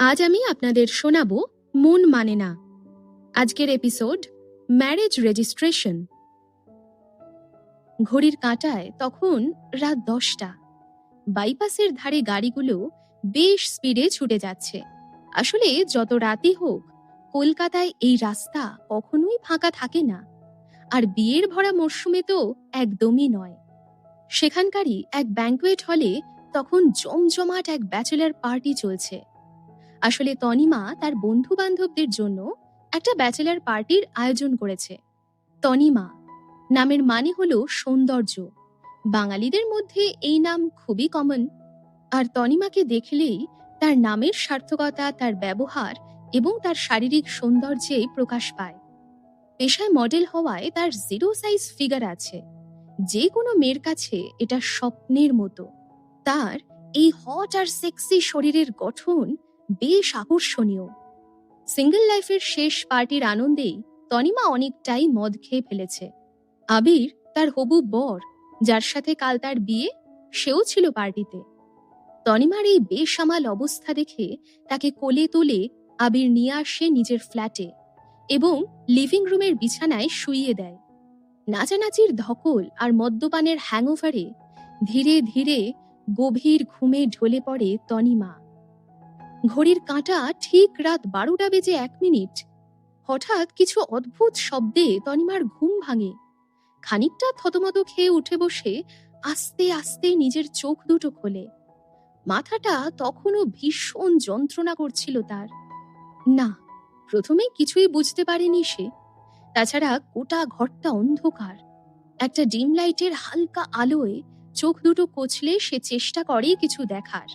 আজ আমি আপনাদের শোনাবো মন মানে না। আজকের এপিসোড, ম্যারেজ রেজিস্ট্রেশন। ঘড়ির কাঁটায় তখন রাত দশটা। বাইপাসের ধারে গাড়িগুলো বেশ স্পিডে ছুটে যাচ্ছে। আসলে যত রাতই হোক, কলকাতায় এই রাস্তা কখনোই ফাঁকা থাকে না। আর বিয়ের ভরা মরশুমে তো একদমই নয়। সেখানকারই এক ব্যাঙ্কোয়েট হলে তখন জমজমাট এক ব্যাচেলার পার্টি চলছে। আসলে তনিমা তার বন্ধু বান্ধবদের জন্য একটা ব্যাচেলার পার্টির আয়োজন করেছে। তনিমা নামের মানে হল সৌন্দর্য। বাঙালিদের মধ্যে এই নাম খুবই কমন আর তনিমাকে দেখলেই তার নামের সার্থকতা, তার ব্যবহার এবং তার শারীরিক সৌন্দর্যেই প্রকাশ পায়। পেশায় মডেল হওয়ায় তার জিরো সাইজ ফিগার আছে। যে কোনো মেয়ের কাছে এটা স্বপ্নের মতো। তার এই হট আর সেক্সি শরীরের গঠন বেশ আকর্ষণীয়। সিঙ্গেল লাইফের শেষ পার্টির আনন্দেই তনিমা অনেকটাই মদ খেয়ে ফেলেছে। আবির তার হবু বর, যার সাথে কাল তার বিয়ে, সেও ছিল পার্টিতে। তনিমার এই বেসামাল অবস্থা দেখে তাকে কোলে তুলে আবির নিয়ে আসে নিজের ফ্ল্যাটে এবং লিভিং রুমের বিছানায় শুইয়ে দেয়। নাচানাচির ধকল আর মদ্যপানের হ্যাংওভারে ধীরে ধীরে গভীর ঘুমে ঢলে পড়ে তনিমা। ঘড়ির কাঁটা ঠিক রাত বারোটা বেজে এক মিনিট। হঠাৎ কিছু অদ্ভুত শব্দে তনিমার ঘুম ভাঙে। খানিকটা থতমত খেয়ে উঠে বসে আস্তে আস্তে নিজের চোখ দুটো খোলে। মাথাটা তখনও ভীষণ যন্ত্রণা করছিল তার। না, প্রথমে কিছুই বুঝতে পারেনি সে। তাছাড়া গোটা ঘরটা অন্ধকার। একটা ডিম লাইটের হালকা আলোয় চোখ দুটো কচলে সে চেষ্টা করে কিছু দেখার।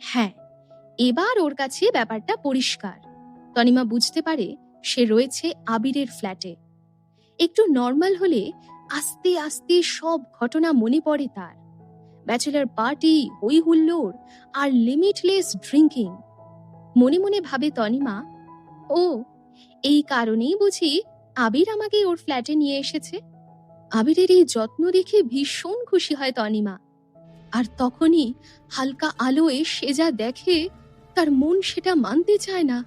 হ্যাঁ এবার ওর কাছে ব্যাপারটা পরিষ্কার। তনিমা বুঝতে পারে সে রয়েছে আবিরের ফ্ল্যাটে। একটু নর্মাল হলে আস্তে আস্তে সব ঘটনা মনে পড়ে তার। ব্যাচেলার পার্টি, হই হুল্লোড় আর লিমিটলেস ড্রিঙ্কিং। মনে মনে ভাবে তনিমা, ও, এই কারণেই বুঝি আবির আমাকে ওর ফ্ল্যাটে নিয়ে এসেছে? আবিরের এই যত্ন দেখে ভীষণ খুশি হয় তনিমা। আর তখনই হালকা আলোয় সে যা দেখে তার মন সেটা মানতে চায় না।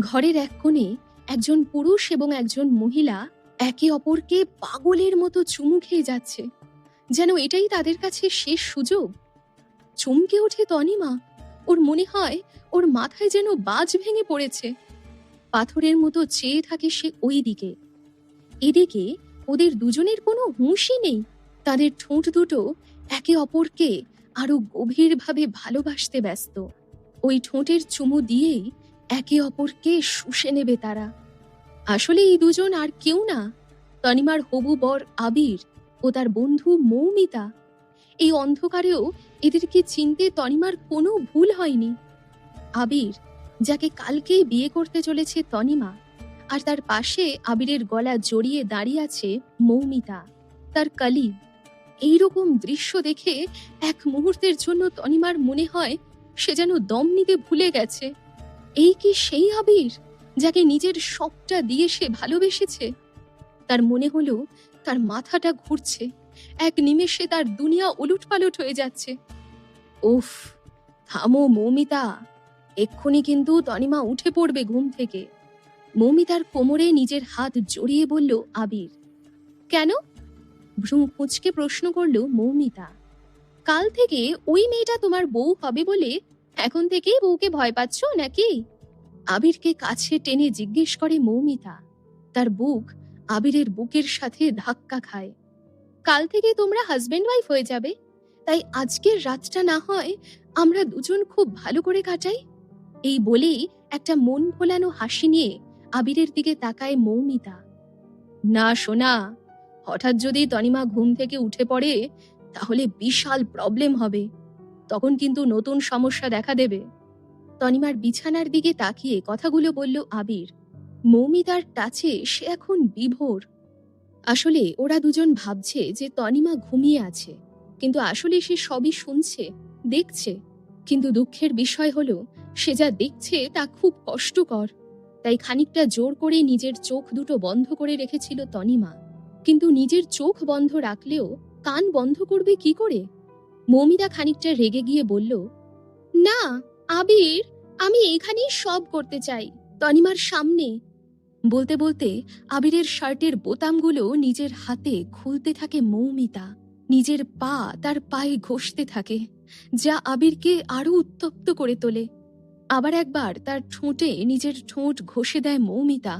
ঘরের এক কোণে একজন পুরুষ এবং একজন মহিলা একে অপরকে পাগলের মতো চুমু খেয়ে যাচ্ছে। যেন এটাই তাদের কাছে শেষ সুযোগ। চমকে ওঠে তনিমা। ওর মনে হয় ওর মাথায় যেন বাজ ভেঙে পড়েছে। পাথরের মতো চেয়ে থাকে সে ওই দিকে। এদিকে ওদের দুজনের কোনো হুঁশই নেই। তাদের ঠোঁট দুটো একে অপরকে আরও গভীরভাবে ভালোবাসতে ব্যস্ত। ওই ঠোঁটের চুমু দিয়েই একে অপরকে শুষে নেবে তারা। আসলে এই দুজন আর কেউ না, তনিমার হবু বর আবির ও তার বন্ধু মৌমিতা। এই অন্ধকারেও এদেরকে চিনতে তনিমার কোনো ভুল হয়নি। আবির, যাকে কালকেই বিয়ে করতে চলেছে তনিমা, আর তার পাশে আবিরের গলা জড়িয়ে দাঁড়িয়ে আছে মৌমিতা, তার কালিগ এইরকম দৃশ্য দেখে এক মুহূর্তের জন্য তনিমার মনে হয় সে যেন দম নিতে ভুলে গেছে। এই কি সেই আবির যাকে নিজের সবটা দিয়ে সে ভালোবেসেছে? তার মনে হলো তার মাথাটা ঘুরছে। এক নিমেষে তার দুনিয়া উলুট পালট হয়ে যাচ্ছে। উফ, থামো মৌমিতা। এক্ষুনি কিন্তু তনিমা উঠে পড়বে ঘুম থেকে। মৌমিতার কোমরে নিজের হাত জড়িয়ে বলল, আবির। কেন? ভ্রু কুচকে প্রশ্ন করল মৌমিতা। কাল থেকে ওই মেয়েটা তোমার বউ হবে বলে এখন থেকেই বউকে ভয় পাচ্ছ নাকি? আবিরকে কাছে টেনে জিজ্ঞেস করে মৌমিতা। তার বুক আবিরের বুকের সাথে ধাক্কা খায়। কাল থেকে তোমরা হাজবেন্ড ওয়াইফ হয়ে যাবে। তাই আজকের রাতটা না হয় আমরা দুজন খুব ভালো করে কাটাই। এই বলেই একটা মন ভোলানো হাসি নিয়ে আবিরের দিকে তাকায় মৌমিতা। না সোনা, হঠাৎ যদি তনিমা ঘুম থেকে উঠে পড়ে তাহলে বিশাল প্রবলেম হবে। তখন কিন্তু নতুন সমস্যা দেখা দেবে। তনিমার বিছানার দিকে তাকিয়ে কথাগুলো বলল আবির। মৌমিতার টাচে সে এখন বিভোর। আসলে ওরা দুজন ভাবছে যে তনিমা ঘুমিয়ে আছে, কিন্তু আসলে সে সবই শুনছে, দেখছে। কিন্তু দুঃখের বিষয় হলো, সে যা দেখছে তা খুব কষ্টকর। তাই খানিকটা জোর করে নিজের চোখ দুটো বন্ধ করে রেখেছিল তনিমা। কিন্তু নিজের চোখ বন্ধ রাখলেও কান বন্ধ করবে কি করে? মৌমিতা খানিকটা রেগে গিয়ে বলল, না, আবির, আমি এখানেই সব করতে চাই, তনিমার সামনে। বলতে বলতে আবিরের শার্টের বোতামগুলো নিজের হাতে খুলতে থাকে মৌমিতা, নিজের পা তার পায়ে ঘষতে থাকে, যা আবিরকে আরও উত্তপ্ত করে তোলে। আবার একবার তার ঠোঁটে নিজের ঠোঁট ঘষে দেয় মৌমিতা,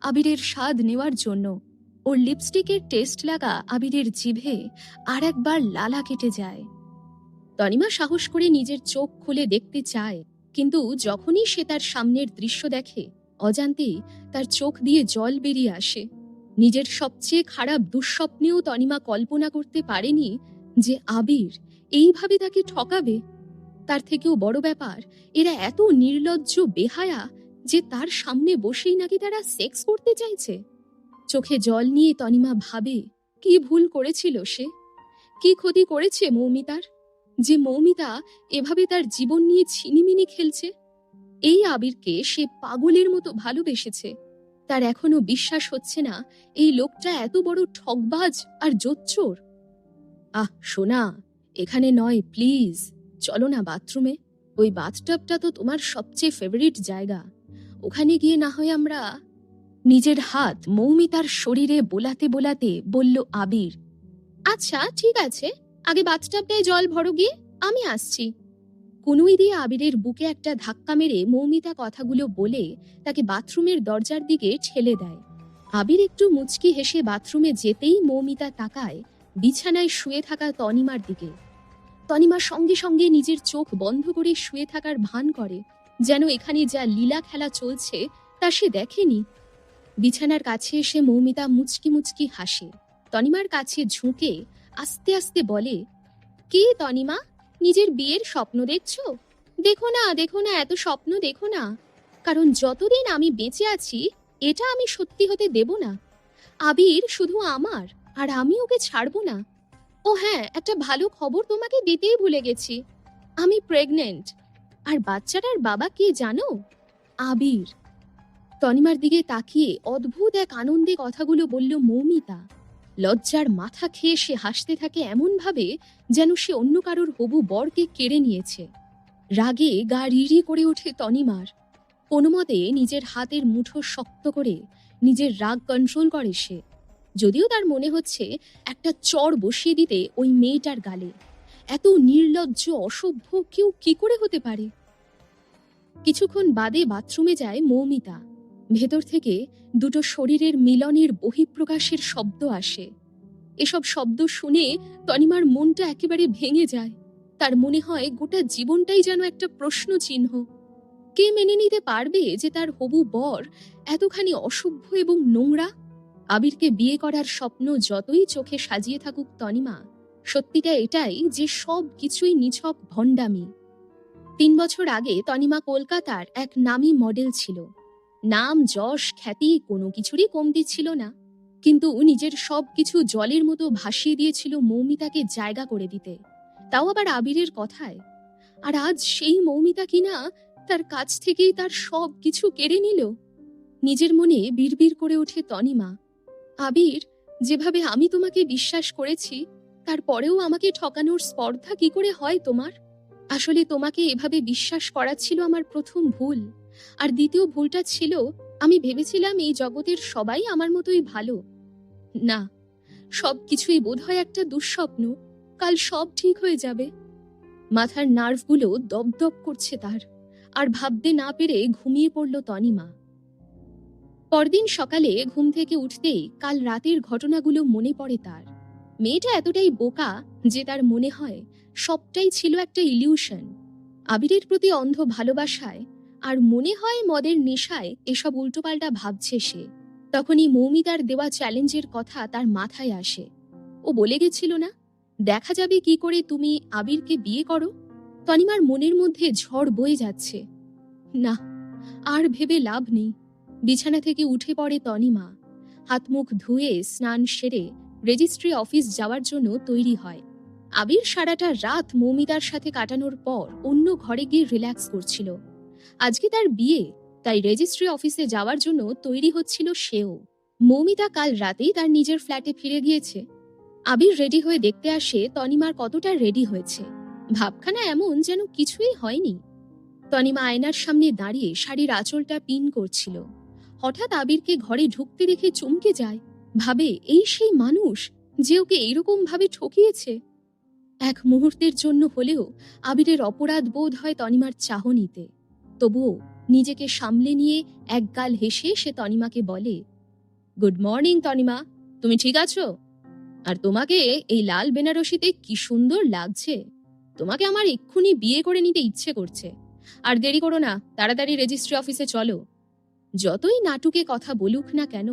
আবিরের স্বাদ নেওয়ার জন্য। ওর লিপস্টিকের টেস্ট লাগা আবিরের জিভে আর একবার লালা কেটে যায়। তনিমা সাহস করে নিজের চোখ খুলে দেখতে চায়, কিন্তু যখনই সে তার সামনের দৃশ্য দেখে, অজান্তেই তার চোখ দিয়ে জল বেরিয়ে আসে। নিজের সবচেয়ে খারাপ দুঃস্বপ্নেও তনিমা কল্পনা করতে পারেনি যে আবির এইভাবে তাকে ঠকাবে। তার থেকেও বড় ব্যাপার, এরা এত নির্লজ্জ, বেহায়া যে তার সামনে বসেই নাকি তারা সেক্স করতে চাইছে। চোখে জল নিয়ে তনিমা ভাবে, কি ভুল করেছিল সে? কি ক্ষতি করেছে মৌমিতার? যে মৌমিতা এভাবে তার জীবন নিয়ে ছিনিমিনি খেলছে? এই আবিরকে সে পাগলের মতো ভালোবেসেছে। তার এখনও বিশ্বাস হচ্ছে না এই লোকটা এত বড় ঠকবাজ আর জোচ্চোর। আহ, সোনা, এখানে নয়, প্লিজ। চলো না বাথরুমে। ওই বাথটাবটা তো তোমার সবচেয়ে ফেভারিট জায়গা। ওখানে গিয়ে না হয় আমরা নিজের হাত মৌমিতার শরীরে বোলাতে বোলাতে বলল আবির আচ্ছা ঠিক আছে, আগে বাথটাবটায় জল ভরো গিয়ে, আমি আসছি। কুনুই দিয়ে আবিরের বুকে একটা ধাক্কা মেরে মৌমিতা কথাগুলো বলে তাকে বাথরুমের দরজার দিকে ঠেলে দেয়। আবির একটু মুচকি হেসে বাথরুমে যেতেই মৌমিতা তাকায় বিছানায় শুয়ে থাকা তনিমার দিকে। তনিমা সঙ্গে সঙ্গে নিজের চোখ বন্ধ করে শুয়ে থাকার ভান করে, যেন এখানে যা লীলা খেলা চলছে তা সে দেখেনি। বিছানার কাছে এসে মৌমিতা মুচকি মুচকি হাসে। তনিমার কাছে ঝুঁকে আস্তে আস্তে বলে, কি তনিমা? নিজের বিয়ের স্বপ্ন দেখছ? দেখো না দেখো না, এত স্বপ্ন দেখো না। কারণ যতদিন আমি বেঁচে আছি, এটা আমি সত্যি হতে দেব না। আবির শুধু আমার, আর আমি ওকে ছাড়বো না। ও হ্যাঁ একটা ভালো খবর তোমাকে দিতেই ভুলে গেছি। আমি প্রেগনেন্ট। আর বাচ্চাটার বাবা কে জানো? আবির। তনিমার দিকে তাকিয়ে অদ্ভুত এক আনন্দে কথাগুলো বলল মৌমিতা। লজ্জার মাথা খেয়ে সে হাসতে থাকে এমনভাবে যেন সে অন্য কারোর হবু বরকে কেড়ে নিয়েছে। রাগে গা রিড়ি করে ওঠে তনিমার। কোনো মতে নিজের হাতের মুঠো শক্ত করে নিজের রাগ কন্ট্রোল করে সে। যদিও তার মনে হচ্ছে একটা চর বসিয়ে দিতে ওই মেয়েটার গালে। এত নির্লজ্জ, অসভ্য কেউ কি করে হতে পারে? কিছুক্ষণ বাদে বাথরুমে যায় মৌমিতা। ভেতর থেকে দুটো শরীরের মিলনের বহিঃপ্রকাশের শব্দ আসে। এসব শব্দ শুনে তনিমার মনটা একেবারে ভেঙে যায়। তার মনে হয় গোটা জীবনটাই যেন একটা প্রশ্ন চিহ্ন কে মেনে নিতে পারবে যে তার হবু বর এতখানি অসভ্য এবং নোংরা? আবিরকে বিয়ে করার স্বপ্ন যতই চোখে সাজিয়ে থাকুক তনিমা, সত্যিটা এটাই যে সব কিছুই নিছক ভণ্ডামি। তিন বছর আগে তনিমা কলকাতার এক নামী মডেল ছিল। নাম যশ খ্যাতি কোনো কিছুরই কমতি ছিল না। কিন্তু নিজের সব কিছু জলের মতো ভাসিয়ে দিয়েছিল মৌমিতাকে জায়গা করে দিতে। তাও আবার আবিরের কথায়। আর আজ সেই মৌমিতা কিনা তার কাছ থেকেই তার সব কিছু কেড়ে নিল। নিজের মনে বিড়বিড় করে ওঠে তনিমা। আবির, যেভাবে আমি তোমাকে বিশ্বাস করেছি তারপরেও আমাকে ঠকানোর স্পর্ধা কি করে হয় তোমার? আসলে তোমাকে এভাবে বিশ্বাস করা ছিল আমার প্রথম ভুল। আর দ্বিতীয় ভুলটা ছিল, আমি ভেবেছিলাম এই জগতের সবাই আমার মতোই ভালো। না সব কিছুই বোধহয় একটা দুঃস্বপ্ন, কাল সব ঠিক হয়ে যাবে। মাথার নার্ভগুলো দপদপ করছে তার, আর ভাবতে না পেরে ঘুমিয়ে পড়ল তনিমা। পরদিন সকালে ঘুম থেকে উঠতেই কাল রাতের ঘটনাগুলো মনে পড়ে তার। মেয়েটা এতটাই বোকা যে তার মনে হয় সবটাই ছিল একটা ইলিউশন। আবিরের প্রতি অন্ধ ভালোবাসায় আর মনে হয় মদের নেশায় এসব উল্টোপাল্টা ভাবছে সে। তখনই মৌমিতার দেওয়া চ্যালেঞ্জের কথা তার মাথায় আসে। ও বলে গেছিল না, দেখা যাবে কি করে তুমি আবিরকে বিয়ে করো? তনিমার মনের মধ্যে ঝড় বয়ে যাচ্ছে। না, আর ভেবে লাভ নেই। বিছানা থেকে উঠে পড়ে তনিমা। হাত মুখ ধুয়ে স্নান সেরে রেজিস্ট্রি অফিস যাওয়ার জন্য তৈরি হয়। আবির সারাটা রাত মৌমিতার সাথে কাটানোর পর অন্য ঘরে গিয়ে রিল্যাক্স করছিল। আজকে তার বিয়ে, তাই রেজিস্ট্রি অফিসে যাওয়ার জন্য তৈরি হচ্ছিল সেও। মৌমিতা কাল রাতেই তার নিজের ফ্ল্যাটে ফিরে গিয়েছে। আবির রেডি হয়ে দেখতে আসে তনিমার কতটা রেডি হয়েছে। ভাবখানা এমন যেন কিছুই হয়নি। তনিমা আয়নার সামনে দাঁড়িয়ে শাড়ির আঁচলটা পিন করছিল। হঠাৎ আবিরকে ঘরে ঢুকতে দেখে চমকে যায়। ভাবে, এই সেই মানুষ যে ওকে এইরকম ভাবে ঠকিয়েছে? এক মুহূর্তের জন্য হলেও আবিরের অপরাধ বোধ হয় তনিমার চাহনিতে। তবুও নিজেকে সামলে নিয়ে একগাল হেসে সে তনিমাকে বলে, গুড মর্নিং তনিমা, তুমি ঠিক আছো? আর তোমাকে এই লাল বেনারসিতে কি সুন্দর লাগছে। তোমাকে আমার এক্ষুনি বিয়ে করে নিতে ইচ্ছে করছে। আর দেরি করো না, তাড়াতাড়ি রেজিস্ট্রি অফিসে চলো। যতই নাটুকে কথা বলুক না কেন,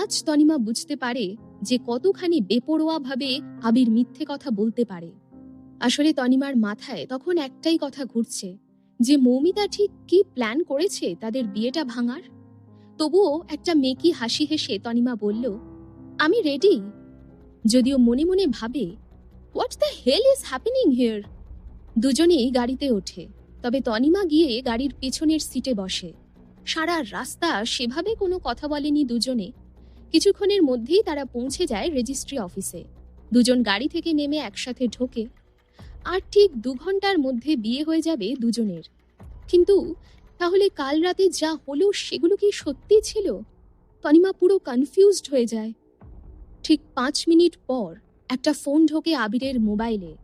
আজ তনিমা বুঝতে পারে যে কতখানি বেপরোয়াভাবে আবির মিথ্যে কথা বলতে পারে। আসলে তনিমার মাথায় তখন একটাই কথা ঘুরছে যে মৌমিতা ঠিক কি প্ল্যান করেছে তাদের বিয়েটা ভাঙার? তবুও একটা মেকি হাসি হেসে তনিমা বলল, আমি রেডি যদিও মনে মনে ভাবে what the hell is happening here দুজনেই গাড়িতে ওঠে, তবে তনিমা গিয়ে গাড়ির পেছনের সিটে বসে। সারা রাস্তা সেভাবে কোনো কথা বলেনি দুজনে। কিছুক্ষণের মধ্যেই তারা পৌঁছে যায় রেজিস্ট্রি অফিসে দুজন গাড়ি থেকে নেমে একসাথে ঢোকে। আর ঠিক দু ঘণ্টার মধ্যে বিয়ে হয়ে যাবে দুজনের। কিন্তু তাহলে কাল রাতে যা হলো সেগুলো কি সত্যি ছিল? তনিমা পুরো কনফিউজড হয়ে যায়। ঠিক পাঁচ মিনিট পর একটা ফোন ঢোকে আবিরের মোবাইলে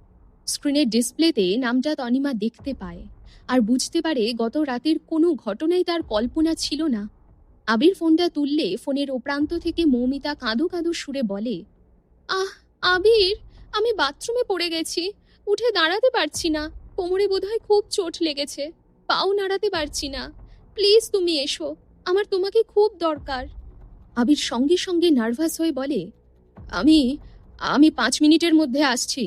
স্ক্রিনের ডিসপ্লেতে নামটা তনিমা দেখতে পায়। আর বুঝতে পারে গত রাতের কোনো ঘটনাই তার কল্পনা ছিল না। আবির ফোনটা তুললে ফোনের ওপ্রান্ত থেকে মৌমিতা কাঁদো কাঁদো সুরে বলে, আহ, আবির, আমি বাথরুমে পড়ে গেছি। উঠে দাঁড়াতে পারছি না। কোমরে বোধহয় খুব চোট লেগেছে। পাও নাড়াতে পারছি না। প্লিজ তুমি এসো, আমার তোমাকে খুব দরকার। আবির সঙ্গে সঙ্গে নার্ভাস হয়ে বলে, আমি আমি পাঁচ মিনিটের মধ্যে আসছি।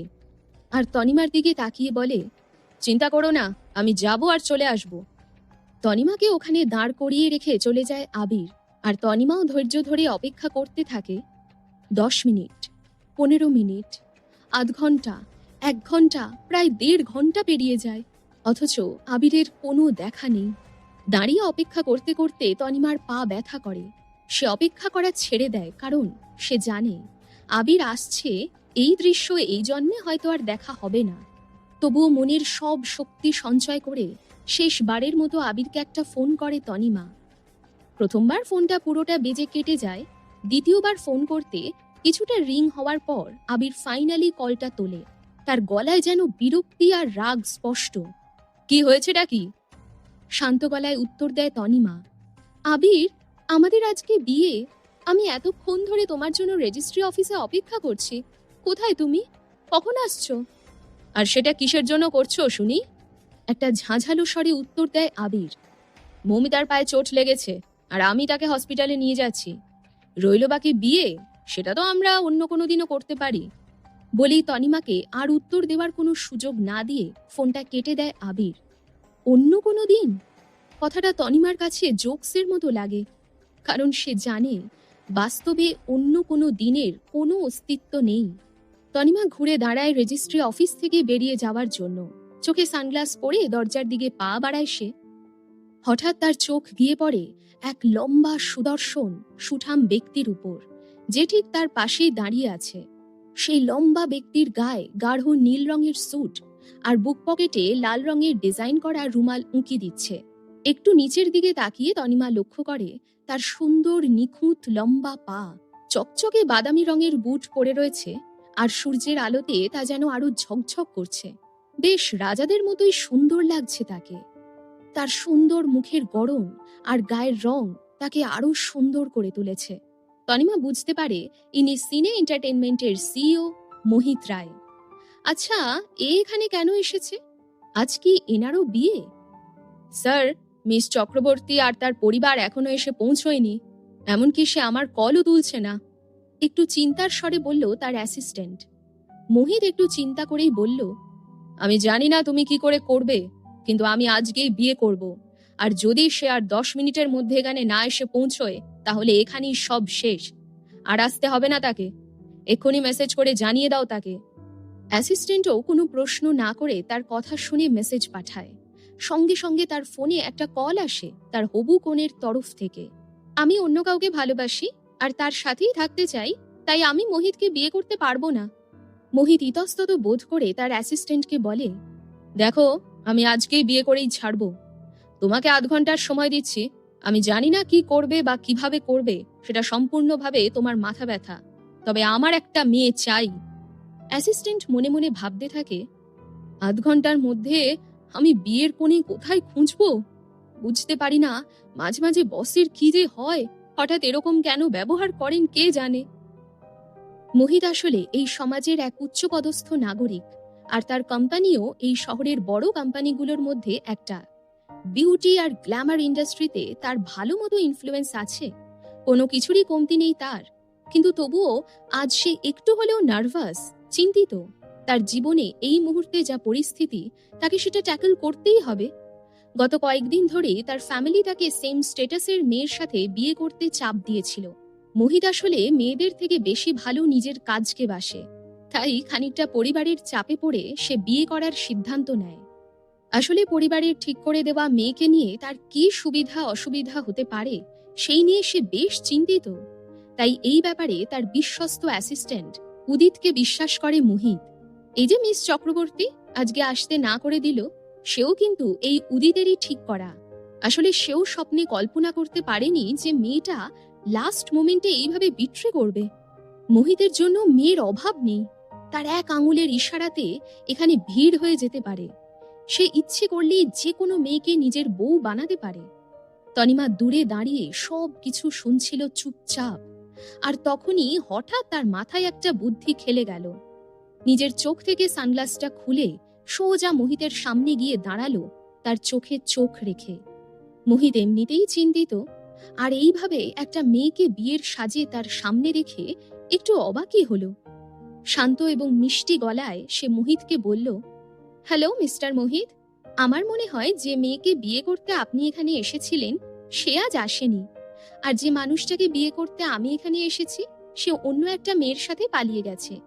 আর তনিমার দিকে তাকিয়ে বলে, চিন্তা করো না, আমি যাব আর চলে আসব। তনিমাকে ওখানে দাঁড় করিয়ে রেখে চলে যায় আবির, আর তনিমাও ধৈর্য ধরে অপেক্ষা করতে থাকে। দশ মিনিট, পনেরো মিনিট, আধ ঘণ্টা, এক ঘণ্টা, প্রায় দেড় ঘণ্টা পেরিয়ে যায়। অথচ আবিরের কোনো দেখা নেই। দাঁড়িয়ে অপেক্ষা করতে করতে তনিমার পা ব্যথা করে। সে অপেক্ষা করা ছেড়ে দেয়, কারণ সে জানে আবির আসছে, এই দৃশ্য এই জন্মে হয়তো আর দেখা হবে না। তবুও মনের সব শক্তি সঞ্চয় করে শেষবারের মতো আবিরকে একটা ফোন করে তনিমা। প্রথমবার ফোনটা পুরোটা বেজে কেটে যায়, দ্বিতীয়বার ফোন করতে কিছুটা রিং হওয়ার পর আবির ফাইনালি কলটা তোলে। তার গলায় যেন বিরক্তি আর রাগ স্পষ্ট। কি হয়েছেটা কি? শান্ত গলায় উত্তর দেয় তনিমা, আবির, আমাদের আজকে বিয়ে। আমি এতক্ষণ ধরে তোমার জন্য রেজিস্ট্রি অফিসে অপেক্ষা করছি। কোথায় তুমি? কখন আসছো? আর সেটা কিসের জন্য করছ শুনি? একটা ঝাঁঝালো স্বরে উত্তর দেয় আবির, মৌমিতার পায়ে চোট লেগেছে আর আমি তাকে হসপিটালে নিয়ে যাচ্ছি। রইল বাকি বিয়ে, সেটা তো আমরা অন্য কোনো দিনও করতে পারি। বলেই তনিমাকে আর উত্তর দেওয়ার কোনো সুযোগ না দিয়ে ফোনটা কেটে দেয় আবির। অন্য কোনো দিন? কথাটা তনিমার কাছে জোকসের মতো লাগে, কারণ সে জানে বাস্তবে অন্য কোনো দিনের কোনো অস্তিত্ব নেই। তনিমা ঘুরে দাঁড়ায় রেজিস্ট্রি অফিস থেকে বেরিয়ে যাওয়ার জন্য। চোখে সানগ্লাস পরে দরজার দিকে পা বাড়ায় সে। হঠাৎ তার চোখ গিয়ে পড়ে এক লম্বা সুদর্শন, সুঠাম ব্যক্তির উপর, যে ঠিক তার পাশেই দাঁড়িয়ে আছে। সেই লম্বা ব্যক্তির গায়ে গাঢ় নীল রঙের স্যুট আর বুক পকেটে লাল রঙের ডিজাইন করা রুমাল উঁকি দিচ্ছে। একটু নিচের দিকে তাকিয়ে তনিমা লক্ষ্য করে তার সুন্দর, নিখুঁত, লম্বা পা। চকচকে বাদামি রঙের বুট পরে রয়েছে আর সূর্যের আলোতে তা যেন আরও ঝকঝক করছে। বেশ, রাজাদের মতোই সুন্দর লাগছে তাকে। তার সুন্দর মুখের গরম আর গায়ের রং তাকে আরও সুন্দর করে তুলেছে। তনিমা বুঝতে পারে ইনি সিনে এন্টারটেনমেন্টের সিইও মোহিত রায়। আচ্ছা এ এখানে কেন এসেছে? আজ কি এনারও বিয়ে? স্যার, মিস চক্রবর্তী আর তার পরিবার এখনও এসে পৌঁছয়নি, এমনকি সে আমার কলও তুলছে না। একটু চিন্তার স্বরে বলল তার অ্যাসিস্ট্যান্ট। মোহিত একটু চিন্তা করেই বলল, আমি জানি না তুমি কি করে করবে, কিন্তু আমি আজকেই বিয়ে করব। আর যদি সে আর দশ মিনিটের মধ্যে এখানে না এসে পৌঁছয়, তাহলে এখানেই সব শেষ। আর আসতে হবে না তাকে। এক্ষুনি মেসেজ করে জানিয়ে দাও তাকে। অ্যাসিস্ট্যান্টও কোনো প্রশ্ন না করে তার কথা শুনে মেসেজ পাঠায়। সঙ্গে সঙ্গে তার ফোনে একটা কল আসে তার হবু কোণের তরফ থেকে। আমি অন্য কাউকে ভালোবাসি আর তার সাথেই থাকতে চাই, তাই আমি মোহিতকে বিয়ে করতে পারব না। মোহিত ইতস্তত বোধ করে তার অ্যাসিস্ট্যান্টকে বলে, দেখো, আমি আজকেই বিয়ে করেই ছাড়বো। তোমাকে আধ ঘণ্টার সময় দিচ্ছি। আমি জানি না কি করবে বা কীভাবে করবে, সেটা সম্পূর্ণভাবে তোমার মাথা ব্যথা। তবে আমার একটা মেয়ে চাই। অ্যাসিস্ট্যান্ট মনে মনে ভাবতে থাকে, আধ ঘণ্টার মধ্যে আমি বিয়ের কোণে কোথায় খুঁজব? বুঝতে পারি না মাঝে মাঝে বসের কি যে হয়, হঠাৎ এরকম কেন ব্যবহার করেন কে জানে? মোহিত আসলে এই সমাজের এক উচ্চপদস্থ নাগরিক আর তার কোম্পানিও এই শহরের বড় কোম্পানিগুলোর মধ্যে একটা। বিউটি আর গ্ল্যামার ইন্ডাস্ট্রিতে তার ভালো মতো ইনফ্লুয়েন্স আছে, কোনো কিছুরই কমতি নেই তার। কিন্তু তবুও আজ সে একটু হলেও নার্ভাস চিন্তিত। তার জীবনে এই মুহূর্তে যা পরিস্থিতি, তাকে সেটা ট্যাকল করতেই হবে। গত কয়েকদিন ধরে তার ফ্যামিলি তাকে সেম স্টেটাসের মেয়ের সাথে বিয়ে করতে চাপ দিয়েছিল। মোহিত আসলে মেয়েদের থেকে বেশি ভালো নিজের কাজকে বাসে। তাই খানিকটা পরিবারের চাপে পড়ে সে বিয়ে করার সিদ্ধান্ত নেয়। আসলে পরিবারের ঠিক করে দেওয়া মেয়েকে নিয়ে তার কি সুবিধা অসুবিধা হতে পারে, সেই নিয়ে সে বেশ চিন্তিত। তাই এই ব্যাপারে তার বিশ্বস্ত অ্যাসিস্ট্যান্ট উদিতকে বিশ্বাস করে মোহিত। এই যে মিস চক্রবর্তী, আজকে আসতে না করে দিল, সেও কিন্তু এই উদিতেরই ঠিক করা। আসলে সেও স্বপ্নে কল্পনা করতে পারেনি যে মেয়েটা লাস্ট মোমেন্টে এইভাবে বিট্রে করবে। মোহিতের জন্য মেয়ের অভাব নেই। তার এক আঙুলের ইশারাতে এখানে ভিড় হয়ে যেতে পারে। সে ইচ্ছে করলেই যে কোনো মেয়েকে নিজের বউ বানাতে পারে। তনিমা দূরে দাঁড়িয়ে সব কিছু শুনছিল চুপচাপ। আর তখনই হঠাৎ তার মাথায় একটা বুদ্ধি খেলে গেল। নিজের চোখ থেকে সানগ্লাসটা খুলে সোজা মোহিতের সামনে গিয়ে দাঁড়াল তার চোখে চোখ রেখে। মোহিত এমনিতেই চিন্তিত, আর এইভাবে একটা মেয়েকে বিয়ের সাজে তার সামনে রেখে একটু অবাকই হলো। শান্ত এবং মিষ্টি গলায় সে মোহিতকে বলল, হ্যালো, মিস্টার মোহিত, আমার মনে হয় যে মেয়েকে বিয়ে করতে আপনি এখানে এসেছিলেন, সে আজ আসেনি। আর যে মানুষটাকে বিয়ে করতে আমি এখানে এসেছি, সে অন্য একটা মেয়ের সাথে পালিয়ে গেছে।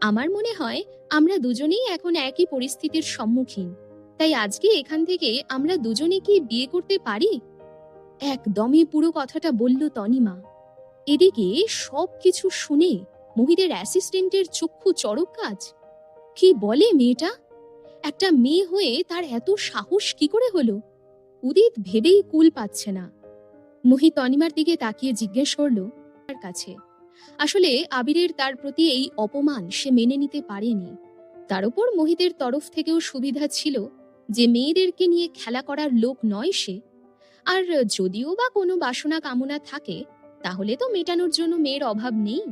আমার মনে হয় আমরা দুজনেই এখন একই পরিস্থিতির সম্মুখীন। তাই আজকে এখান থেকে আমরা দুজনে কি বিয়ে করতে পারি? একদমই পুরো কথাটা বলল তনিমা। এদিকে সব কিছু শুনে মোহিতের অ্যাসিস্ট্যান্টের চক্ষু চড়ক কাজ। কি বলে মেয়েটা? একটা মেয়ে হয়ে তার এত সাহস কি করে হলো? উদিত ভেবেই কুল পাচ্ছে না। মোহিত তনিমার দিকে তাকিয়ে জিজ্ঞেস করল, তার কাছে? আসলে আবিরের তার প্রতি এই অপমান সে মেনে নিতে পারেনি। তার উপর মোহিতের তরফ থেকেও সুবিধা ছিল যে মেয়েদেরকে নিয়ে খেলা করার লোক নয় সে। আর যদিও বা কোনো বাসনা কামনা থাকে, তাহলে তো মেটানোর জন্য মেয়ের অভাব নেই।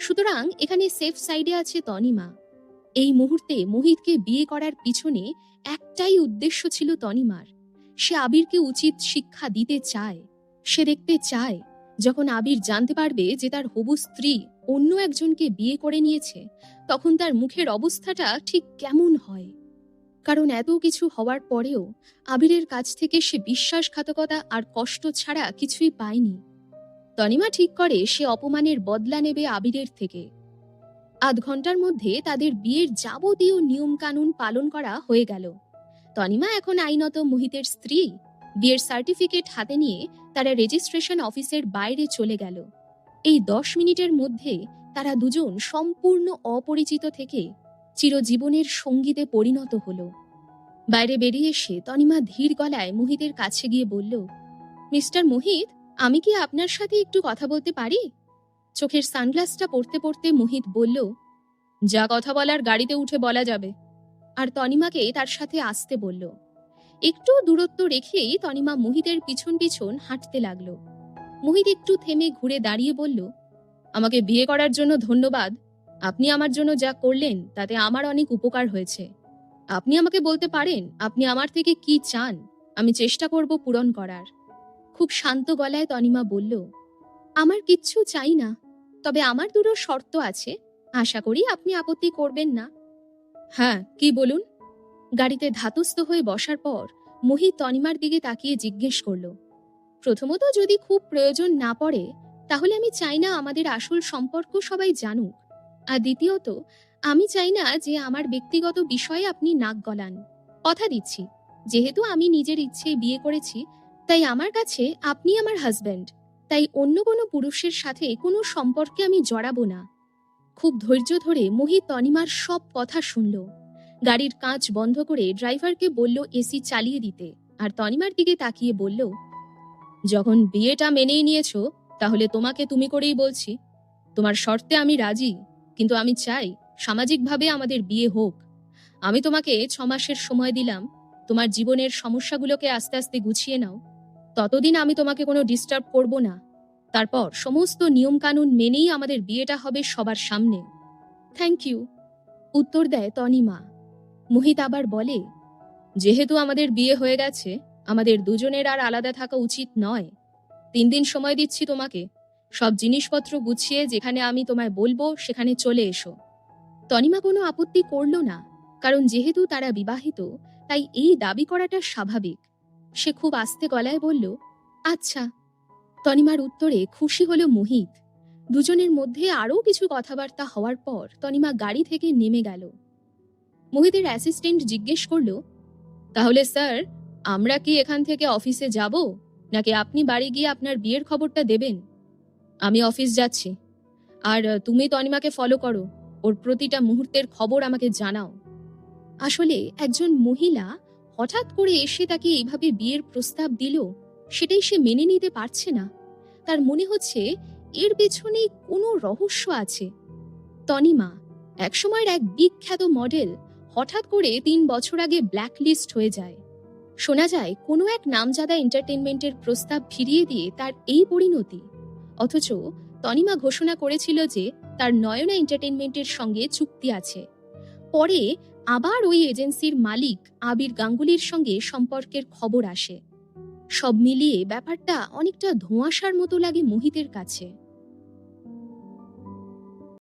সুতরাং এখানে সেফ সাইডে আছে তনিমা। এই মুহূর্তে মোহিতকে বিয়ে করার পিছনে একটাই উদ্দেশ্য ছিল তনিমার। সে আবিরকে উচিত শিক্ষা দিতে চায়। সে দেখতে চায় যখন আবির জানতে পারবে যে তার হবু স্ত্রী অন্য একজনকে বিয়ে করে নিয়েছে, তখন তার মুখের অবস্থাটা ঠিক কেমন হয়? কারণ এত কিছু হওয়ার পরেও আবিরের কাছ থেকে সে বিশ্বাসঘাতকতা আর কষ্ট ছাড়া কিছুই পায়নি। তনিমা ঠিক করে সে অপমানের বদলা নেবে আবিরের থেকে। আধ ঘণ্টার মধ্যে তাদের বিয়ের যাবতীয় নিয়মকানুন পালন করা হয়ে গেল। তনিমা এখন আইনত মোহিতের স্ত্রী, বিয়ের সার্টিফিকেট হাতে নিয়ে তারা রেজিস্ট্রেশন অফিসের বাইরে চলে গেল। এই দশ মিনিটের মধ্যে তারা দুজন সম্পূর্ণ অপরিচিত থেকে চিরজীবনের সঙ্গীতে পরিণত হল। বাইরে বেরিয়ে এসে তনিমা ধীর গলায় মোহিতের কাছে গিয়ে বলল, মিস্টার মোহিত, আমি কি আপনার সাথে একটু কথা বলতে পারি? চোখের সানগ্লাসটা পড়তে পড়তে মোহিত বলল, যা কথা বলার গাড়িতে উঠে বলা যাবে। আর তনিমাকে তার সাথে আসতে বলল একটু দূরত্ব রেখেই তনিমা মুহিতের পিছন পিছন হাঁটতে লাগল। মোহিত একটু থেমে ঘুরে দাঁড়িয়ে বলল, আমাকে বিয়ে করার জন্য ধন্যবাদ। আপনি আমার জন্য যা করলেন, তাতে আমার অনেক উপকার হয়েছে। আপনি আমাকে বলতে পারেন, আপনি আমার থেকে কি চান? আমি চেষ্টা করব পূরণ করার। খুব শান্ত গলায় তনিমা বলল, আমার কিচ্ছু চাই না, তবে আমার দুটো শর্ত আছে। আশা করি আপনি আপত্তি করবেন না। হ্যাঁ কি বলুন? গাড়িতে ধাতস্থ হয়ে বসার পর মোহিত তনিমার দিকে তাকিয়ে জিজ্ঞেস করল, প্রথমত যদি খুব প্রয়োজন না পড়ে, তাহলে আমি চাই না আমাদের আসল সম্পর্ক সবাই জানুক। আর দ্বিতীয়ত, আমি চাই না যে আমার ব্যক্তিগত বিষয়ে আপনি নাক গলান। কথা দিচ্ছি, যেহেতু আমি নিজের ইচ্ছে বিয়ে করেছি, তাই আমার কাছে আপনি আমার হাজব্যান্ড, তাই অন্য কোনো পুরুষের সাথে কোনো সম্পর্কে আমি জড়াবো না। খুব ধৈর্য ধরে মোহিত তনিমার সব কথা শুনল। গাড়ির কাঁচ বন্ধ করে ড্রাইভারকে বলল, এসি চালিয়ে দিতে। আর তনিমার দিকে তাকিয়ে বলল, যখন বিয়েটা মেনেই নিয়েছ, তাহলে তোমাকে তুমি করেই বলছি। তোমার শর্তে আমি রাজি, কিন্তু আমি চাই সামাজিকভাবে আমাদের বিয়ে হোক। আমি তোমাকে ছ মাসের সময় দিলাম। তোমার জীবনের সমস্যাগুলোকে আস্তে আস্তে গুছিয়ে নাও। ততদিন আমি তোমাকে কোনো ডিস্টার্ব করব না। তারপর সমস্ত নিয়মকানুন মেনেই আমাদের বিয়েটা হবে সবার সামনে। থ্যাংক ইউ উত্তর দেয় তনিমা। মোহিত আবার বলে, যেহেতু আমাদের বিয়ে হয়ে গেছে, আমাদের দুজনের আর আলাদা থাকা উচিত নয়। তিন দিন সময় দিচ্ছি তোমাকে। সব জিনিসপত্র গুছিয়ে যেখানে আমি তোমায় বলব, সেখানে চলে এসো। তনিমা কোনো আপত্তি করল না, কারণ যেহেতু তারা বিবাহিত, তাই এই দাবি করাটা স্বাভাবিক। সে খুব আস্তে গলায় বলল আচ্ছা। তনিমার উত্তরে খুশি হলো মোহিত। দুজনের মধ্যে আরও কিছু কথাবার্তা হওয়ার পর তনিমা গাড়ি থেকে নেমে গেল। মোহিতের অ্যাসিস্ট্যান্ট জিজ্ঞেস করল, তাহলে স্যার, আমরা কি এখান থেকে অফিসে যাব? নাকি আপনি বাড়ি গিয়ে আপনার বিয়ের খবরটা দেবেন? আমি অফিস যাচ্ছি। আর তুমি তনিমাকে ফলো করো। ওর প্রতিটা মুহূর্তের খবর আমাকে জানাও। আসলে একজন মহিলা হঠাৎ করে এসে তাকে এইভাবে বিয়ের প্রস্তাব দিল, সেটাই সে মেনে নিতে পারছে না। তার মনে হচ্ছে এর পেছনে কোনো রহস্য আছে। তনিমা, একসময়ের এক বিখ্যাত মডেল হঠাৎ করে তিন বছর আগে ব্ল্যাকলিস্ট হয়ে যায়। শোনা যায়, কোনো এক নামজাদা এন্টারটেনমেন্টের প্রস্তাব ফিরিয়ে দিয়ে তার এই পরিণতি। অথচ তনিমা ঘোষণা করেছিল যে তার নয়না এন্টারটেনমেন্টের সঙ্গে চুক্তি আছে। পরে আবার ওই এজেন্সির মালিক আবির গাঙ্গুলির সঙ্গে সম্পর্কের খবর আসে। সব মিলিয়ে ব্যাপারটা অনেকটা ধোঁয়াশার মতো লাগে মোহিতের কাছে।